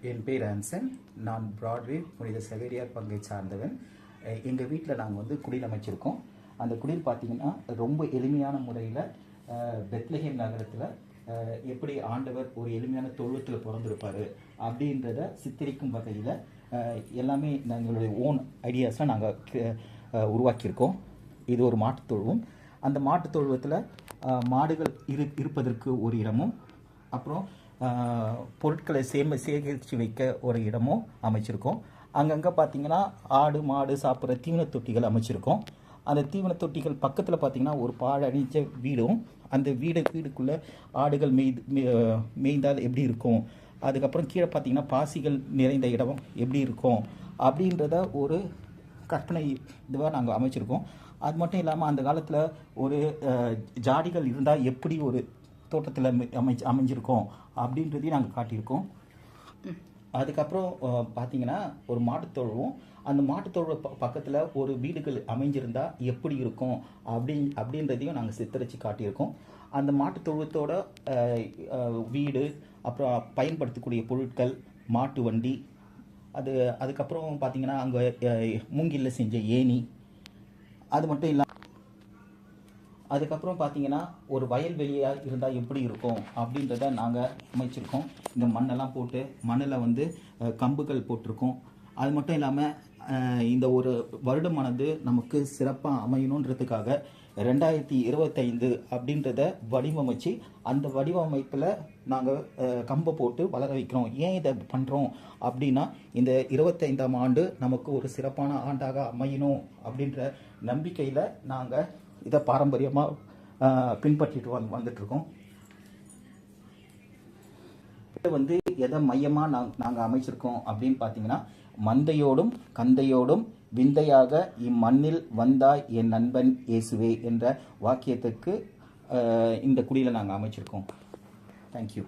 என் பேர் ஆன்சன் நான் ப்ராட்வே புனித செவேரியார் பங்கை சார்ந்தவன். எங்கள் வீட்டில் நாங்கள் வந்து குடில் அமைச்சிருக்கோம். அந்த குடில் பார்த்திங்கன்னா ரொம்ப எளிமையான முறையில் பெத்லஹேம் நகரத்தில் எப்படி ஆண்டவர் ஒரு எளிமையான தொழுவத்தில் பிறந்திருப்பார் அப்படின்றத சித்தரிக்கும் வகையில் எல்லாமே எங்களுடைய ஓன் ஐடியாஸாக நாங்கள் உருவாக்கியிருக்கோம். இது ஒரு மாட்டுத் தொழுவம். அந்த மாட்டுத் தொழுவத்தில் மாடுகள் இரு இருப்பதற்கு ஒரு இடமும் அப்புறம் பொருட்களை சேம சேகரித்து வைக்க ஒரு இடமும் அமைச்சிருக்கோம். அங்கங்கே பார்த்தீங்கன்னா ஆடு மாடு சாப்பிட்ற தீவன தொட்டிகள் அமைச்சிருக்கோம். அந்த தீவன தொட்டிகள் பக்கத்தில் பார்த்தீங்கன்னா ஒரு பாழடைஞ்ச வீடும் அந்த வீடு வீடுக்குள்ளே ஆடுகள் மேய்து மே- மேய்ந்தால் எப்படி இருக்கும்? அதுக்கப்புறம் கீழே பார்த்தீங்கன்னா பாசிகள் நிறைந்த இடம் எப்படி இருக்கும்? அப்படின்றத ஒரு கற்பனை இதுவாக நாங்கள் அமைச்சிருக்கோம். அது மட்டும் இல்லாமல் அந்த காலத்தில் ஒரு ஜாடிகள் இருந்தால் எப்படி ஒரு தோட்டத்தில் அமைச்சு அமைஞ்சிருக்கோம் அப்படின்றதையும் நாங்கள் காட்டியிருக்கோம். அதுக்கப்புறம் பார்த்தீங்கன்னா ஒரு மாட்டுத் தொழுவும் அந்த மாட்டுத்தொழு ப பக்கத்தில் ஒரு வீடுகள் அமைஞ்சிருந்தா எப்படி இருக்கும் அப்படி அப்படின்றதையும் நாங்கள் சித்தரித்து காட்டியிருக்கோம். அந்த மாட்டுத்தொழுத்தோட வீடு அப்புறம் பயன்படுத்தக்கூடிய பொருட்கள் மாட்டு வண்டி அது அதுக்கப்புறம் பார்த்தீங்கன்னா அங்கே மூங்கில்ல செஞ்ச ஏணி அது மட்டும் இல்லாமல் அதுக்கப்புறம் பார்த்தீங்கன்னா ஒரு வயல் வெளியாக இருந்தால் எப்படி இருக்கும் அப்படின்றத நாங்கள் அமைச்சிருக்கோம். இந்த மண்ணெல்லாம் போட்டு மண்ணில் வந்து கம்புகள் போட்டிருக்கோம். அது மட்டும் இல்லாமல் இந்த ஒரு வருடமானது நமக்கு சிறப்பாக அமையணுன்றதுக்காக ரெண்டாயிரத்தி இருபத்தைந்து அப்படின்றத வடிவமைச்சு அந்த வடிவமைப்பில் நாங்கள் கம்பை போட்டு வளர வைக்கிறோம். ஏன் இதை பண்ணுறோம் அப்படின்னா இந்த இருபத்தைந்தாம் ஆண்டு நமக்கு ஒரு சிறப்பான ஆண்டாக அமையணும் அப்படின்ற நம்பிக்கையில் நாங்கள் இதை பாரம்பரியமாக பின்பற்றிட்டு வந்து வந்துட்டுருக்கோம் இதை வந்து எதை மையமாக நாங் நாங்கள் அமைச்சிருக்கோம் அப்படின்னு பார்த்தீங்கன்னா மந்தையோடும் கந்தையோடும் விந்தையாக இம்மண்ணில் வந்தாய் என் நண்பன் இயேசுவே என்ற வாக்கியத்துக்கு இந்த குடியில் நாங்கள் அமைச்சிருக்கோம். தேங்க்யூ